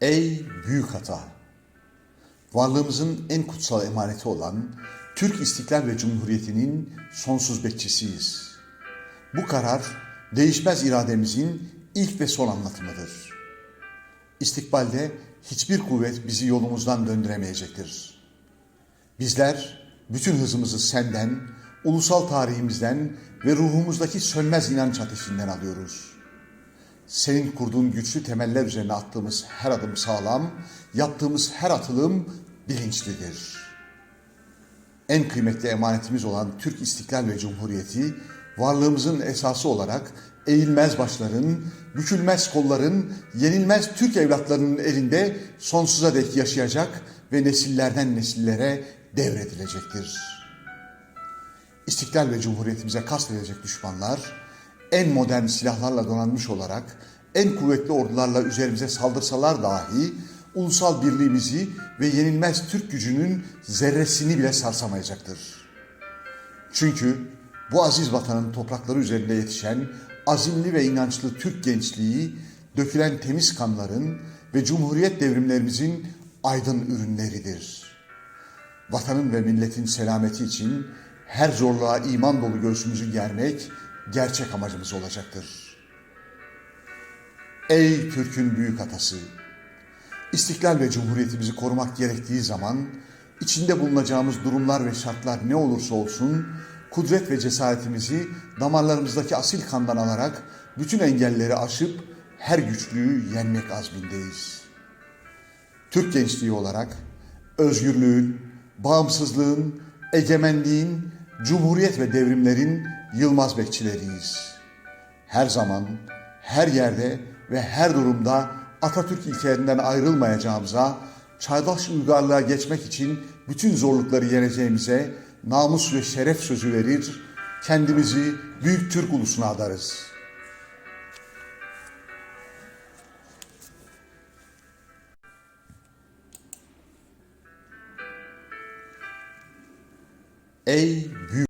Ey büyük hata! Varlığımızın en kutsal emaneti olan Türk İstiklal ve Cumhuriyeti'nin sonsuz bekçisiyiz. Bu karar değişmez irademizin ilk ve son anlatımıdır. İstikbalde hiçbir kuvvet bizi yolumuzdan döndüremeyecektir. Bizler bütün hızımızı senden, ulusal tarihimizden ve ruhumuzdaki sönmez inanç ateşinden alıyoruz. Senin kurduğun güçlü temeller üzerine attığımız her adım sağlam, yaptığımız her atılım bilinçlidir. En kıymetli emanetimiz olan Türk İstiklal ve Cumhuriyeti, varlığımızın esası olarak eğilmez başların, bükülmez kolların, yenilmez Türk evlatlarının elinde sonsuza dek yaşayacak ve nesillerden nesillere devredilecektir. İstiklal ve Cumhuriyetimize kastedilecek düşmanlar, en modern silahlarla donanmış olarak, en kuvvetli ordularla üzerimize saldırsalar dahi, ulusal birliğimizi ve yenilmez Türk gücünün zerresini bile sarsamayacaktır. Çünkü bu aziz vatanın toprakları üzerinde yetişen azimli ve inançlı Türk gençliği, dökülen temiz kanların ve Cumhuriyet devrimlerimizin aydın ürünleridir. Vatanın ve milletin selameti için her zorluğa iman dolu göğsümüzü germek gerçek amacımız olacaktır. Ey Türk'ün büyük atası! İstiklal ve Cumhuriyetimizi korumak gerektiği zaman içinde bulunacağımız durumlar ve şartlar ne olursa olsun kudret ve cesaretimizi damarlarımızdaki asil kandan alarak bütün engelleri aşıp her güçlüğü yenmek azmindeyiz. Türk gençliği olarak özgürlüğün, bağımsızlığın, egemenliğin, cumhuriyet ve devrimlerin yılmaz bekçileriyiz. Her zaman, her yerde ve her durumda Atatürk ilkelerinden ayrılmayacağımıza, çağdaş uygarlığa geçmek için bütün zorlukları yeneceğimize namus ve şeref sözü verir, kendimizi büyük Türk ulusuna adarız. Ey büyük